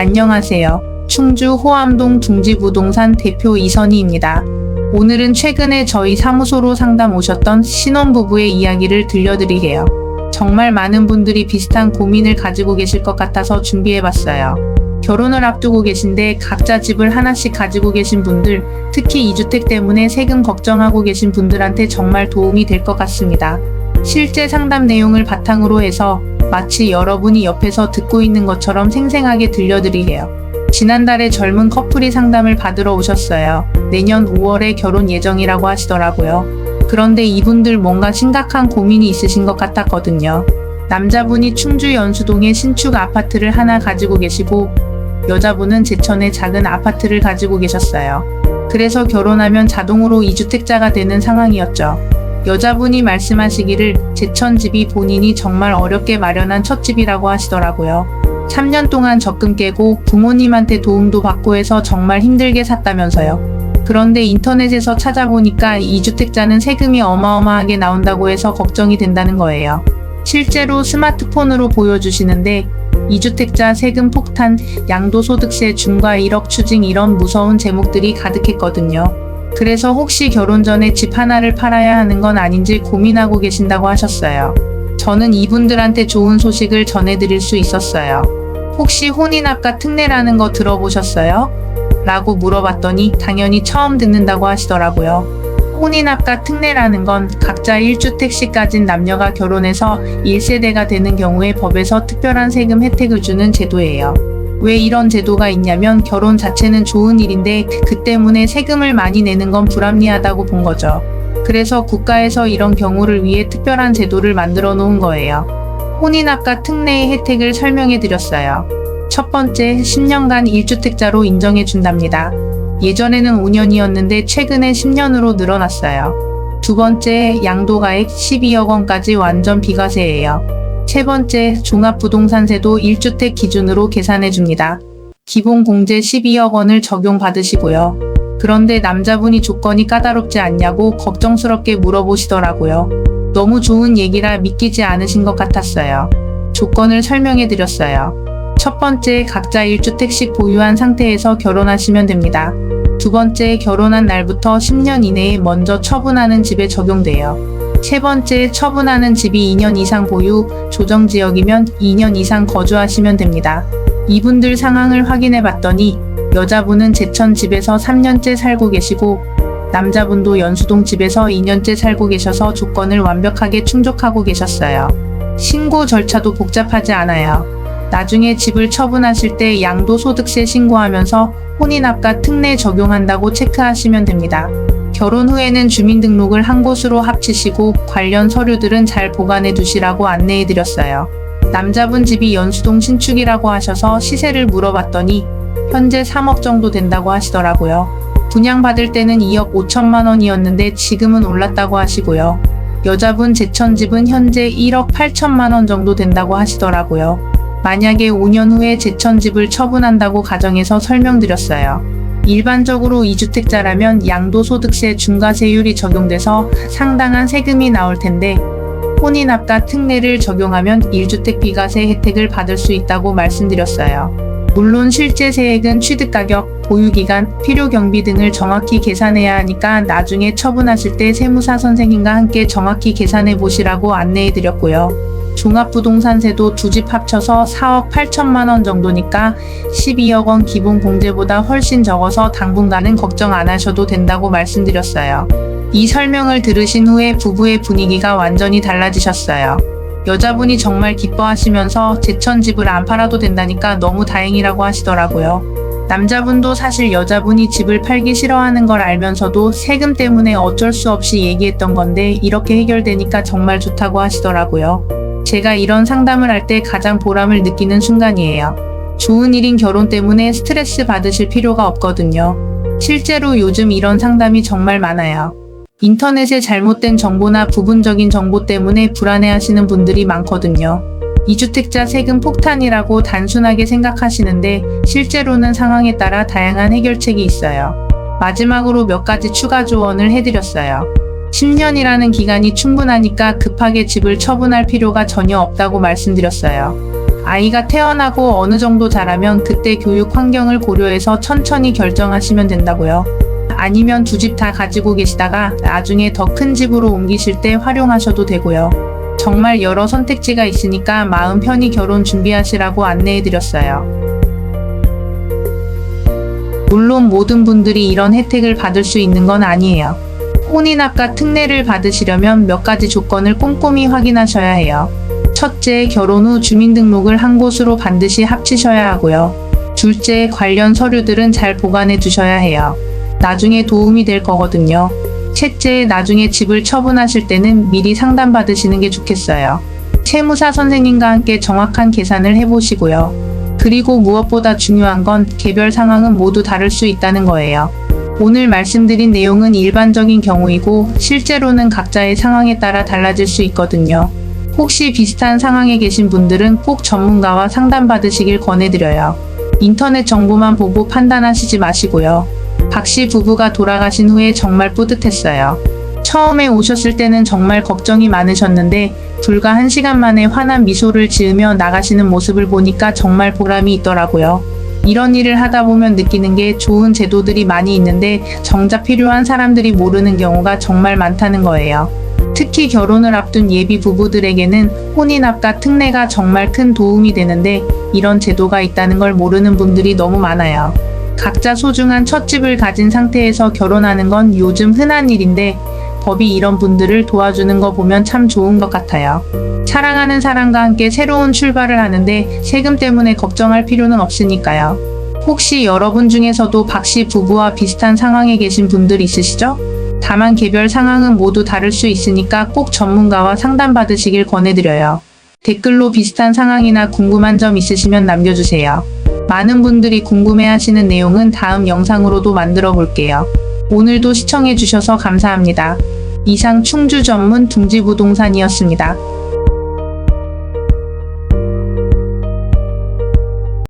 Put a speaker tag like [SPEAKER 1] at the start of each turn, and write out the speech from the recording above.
[SPEAKER 1] 안녕하세요. 충주 호암동 둥지부동산 대표 이선희입니다. 오늘은 최근에 저희 사무소로 상담 오셨던 신혼부부의 이야기를 들려드리게요. 정말 많은 분들이 비슷한 고민을 가지고 계실 것 같아서 준비해봤어요. 결혼을 앞두고 계신데 각자 집을 하나씩 가지고 계신 분들, 특히 2주택 때문에 세금 걱정하고 계신 분들한테 정말 도움이 될 것 같습니다. 실제 상담 내용을 바탕으로 해서 마치 여러분이 옆에서 듣고 있는 것처럼 생생하게 들려드리게요. 지난달에 젊은 커플이 상담을 받으러 오셨어요. 내년 5월에 결혼 예정이라고 하시더라고요. 그런데 이분들 뭔가 심각한 고민이 있으신 것 같았거든요. 남자분이 충주 연수동에 신축 아파트를 하나 가지고 계시고 여자분은 제천에 작은 아파트를 가지고 계셨어요. 그래서 결혼하면 자동으로 2주택자가 되는 상황이었죠. 여자분이 말씀하시기를 제천 집이 본인이 정말 어렵게 마련한 첫 집이라고 하시더라고요. 3년 동안 적금 깨고 부모님한테 도움도 받고 해서 정말 힘들게 샀다면서요. 그런데 인터넷에서 찾아보니까 2주택자는 세금이 어마어마하게 나온다고 해서 걱정이 된다는 거예요. 실제로 스마트폰으로 보여주시는데 2주택자 세금 폭탄, 양도소득세 중과 1억 추징 이런 무서운 제목들이 가득했거든요. 그래서 혹시 결혼 전에 집 하나를 팔아야 하는 건 아닌지 고민하고 계신다고 하셨어요. 저는 이분들한테 좋은 소식을 전해드릴 수 있었어요. 혹시 혼인합과 특례라는 거 들어보셨어요? 라고 물어봤더니 당연히 처음 듣는다고 하시더라고요. 혼인합과 특례라는 건 각자 1주택씩 가진 남녀가 결혼해서 1세대가 되는 경우에 법에서 특별한 세금 혜택을 주는 제도예요. 왜 이런 제도가 있냐면 결혼 자체는 좋은 일인데 그 때문에 세금을 많이 내는 건 불합리하다고 본 거죠. 그래서 국가에서 이런 경우를 위해 특별한 제도를 만들어 놓은 거예요. 혼인합과 특례의 혜택을 설명해 드렸어요. 첫 번째, 10년간 1주택자로 인정해 준답니다. 예전에는 5년이었는데 최근에 10년으로 늘어났어요. 두 번째, 양도가액 12억 원까지 완전 비과세예요. 세 번째, 종합부동산세도 1주택 기준으로 계산해 줍니다. 기본 공제 12억 원을 적용받으시고요. 그런데 남자분이 조건이 까다롭지 않냐고 걱정스럽게 물어보시더라고요. 너무 좋은 얘기라 믿기지 않으신 것 같았어요. 조건을 설명해 드렸어요. 첫 번째, 각자 1주택씩 보유한 상태에서 결혼하시면 됩니다. 두 번째, 결혼한 날부터 10년 이내에 먼저 처분하는 집에 적용돼요. 세 번째, 처분하는 집이 2년 이상 보유, 조정 지역이면 2년 이상 거주하시면 됩니다. 이분들 상황을 확인해 봤더니 여자분은 제천 집에서 3년째 살고 계시고 남자분도 연수동 집에서 2년째 살고 계셔서 조건을 완벽하게 충족하고 계셨어요. 신고 절차도 복잡하지 않아요. 나중에 집을 처분하실 때 양도소득세 신고하면서 혼인합과 특례 적용한다고 체크하시면 됩니다. 결혼 후에는 주민등록을 한 곳으로 합치시고 관련 서류들은 잘 보관해 두시라고 안내해 드렸어요. 남자분 집이 연수동 신축이라고 하셔서 시세를 물어봤더니 현재 3억 정도 된다고 하시더라고요. 분양받을 때는 2억 5천만 원이었는데 지금은 올랐다고 하시고요. 여자분 제천 집은 현재 1억 8천만 원 정도 된다고 하시더라고요. 만약에 5년 후에 제천 집을 처분한다고 가정해서 설명드렸어요. 일반적으로 2주택자라면 양도소득세 중과세율이 적용돼서 상당한 세금이 나올 텐데 혼인합과 특례를 적용하면 1주택 비과세 혜택을 받을 수 있다고 말씀드렸어요. 물론 실제 세액은 취득가격, 보유기간, 필요경비 등을 정확히 계산해야 하니까 나중에 처분하실 때 세무사 선생님과 함께 정확히 계산해 보시라고 안내해 드렸고요. 종합부동산세도 두 집 합쳐서 4억 8천만 원 정도니까 12억 원 기본 공제보다 훨씬 적어서 당분간은 걱정 안 하셔도 된다고 말씀드렸어요. 이 설명을 들으신 후에 부부의 분위기가 완전히 달라지셨어요. 여자분이 정말 기뻐하시면서 제천 집을 안 팔아도 된다니까 너무 다행이라고 하시더라고요. 남자분도 사실 여자분이 집을 팔기 싫어하는 걸 알면서도 세금 때문에 어쩔 수 없이 얘기했던 건데 이렇게 해결되니까 정말 좋다고 하시더라고요. 제가 이런 상담을 할 때 가장 보람을 느끼는 순간이에요. 좋은 일인 결혼 때문에 스트레스 받으실 필요가 없거든요. 실제로 요즘 이런 상담이 정말 많아요. 인터넷에 잘못된 정보나 부분적인 정보 때문에 불안해하시는 분들이 많거든요. 2주택자 세금 폭탄이라고 단순하게 생각하시는데 실제로는 상황에 따라 다양한 해결책이 있어요. 마지막으로 몇 가지 추가 조언을 해드렸어요. 10년이라는 기간이 충분하니까 급하게 집을 처분할 필요가 전혀 없다고 말씀드렸어요. 아이가 태어나고 어느 정도 자라면 그때 교육 환경을 고려해서 천천히 결정하시면 된다고요. 아니면 두 집 다 가지고 계시다가 나중에 더 큰 집으로 옮기실 때 활용하셔도 되고요. 정말 여러 선택지가 있으니까 마음 편히 결혼 준비하시라고 안내해드렸어요. 물론 모든 분들이 이런 혜택을 받을 수 있는 건 아니에요. 혼인합과 특례를 받으시려면 몇 가지 조건을 꼼꼼히 확인하셔야 해요. 첫째, 결혼 후 주민등록을 한 곳으로 반드시 합치셔야 하고요. 둘째, 관련 서류들은 잘 보관해 두셔야 해요. 나중에 도움이 될 거거든요. 셋째, 나중에 집을 처분하실 때는 미리 상담받으시는 게 좋겠어요. 세무사 선생님과 함께 정확한 계산을 해보시고요. 그리고 무엇보다 중요한 건 개별 상황은 모두 다를 수 있다는 거예요. 오늘 말씀드린 내용은 일반적인 경우이고 실제로는 각자의 상황에 따라 달라질 수 있거든요. 혹시 비슷한 상황에 계신 분들은 꼭 전문가와 상담받으시길 권해드려요. 인터넷 정보만 보고 판단하시지 마시고요. 박씨 부부가 돌아가신 후에 정말 뿌듯했어요. 처음에 오셨을 때는 정말 걱정이 많으셨는데 불과 한 시간 만에 환한 미소를 지으며 나가시는 모습을 보니까 정말 보람이 있더라고요. 이런 일을 하다 보면 느끼는 게 좋은 제도들이 많이 있는데 정작 필요한 사람들이 모르는 경우가 정말 많다는 거예요. 특히 결혼을 앞둔 예비 부부들에게는 혼인합과 특례가 정말 큰 도움이 되는데 이런 제도가 있다는 걸 모르는 분들이 너무 많아요. 각자 소중한 첫 집을 가진 상태에서 결혼하는 건 요즘 흔한 일인데 법이 이런 분들을 도와주는 거 보면 참 좋은 것 같아요. 사랑하는 사람과 함께 새로운 출발을 하는데 세금 때문에 걱정할 필요는 없으니까요. 혹시 여러분 중에서도 박씨 부부와 비슷한 상황에 계신 분들 있으시죠? 다만 개별 상황은 모두 다를 수 있으니까 꼭 전문가와 상담받으시길 권해드려요. 댓글로 비슷한 상황이나 궁금한 점 있으시면 남겨주세요. 많은 분들이 궁금해하시는 내용은 다음 영상으로도 만들어 볼게요. 오늘도 시청해주셔서 감사합니다. 이상 충주 전문 둥지부동산이었습니다.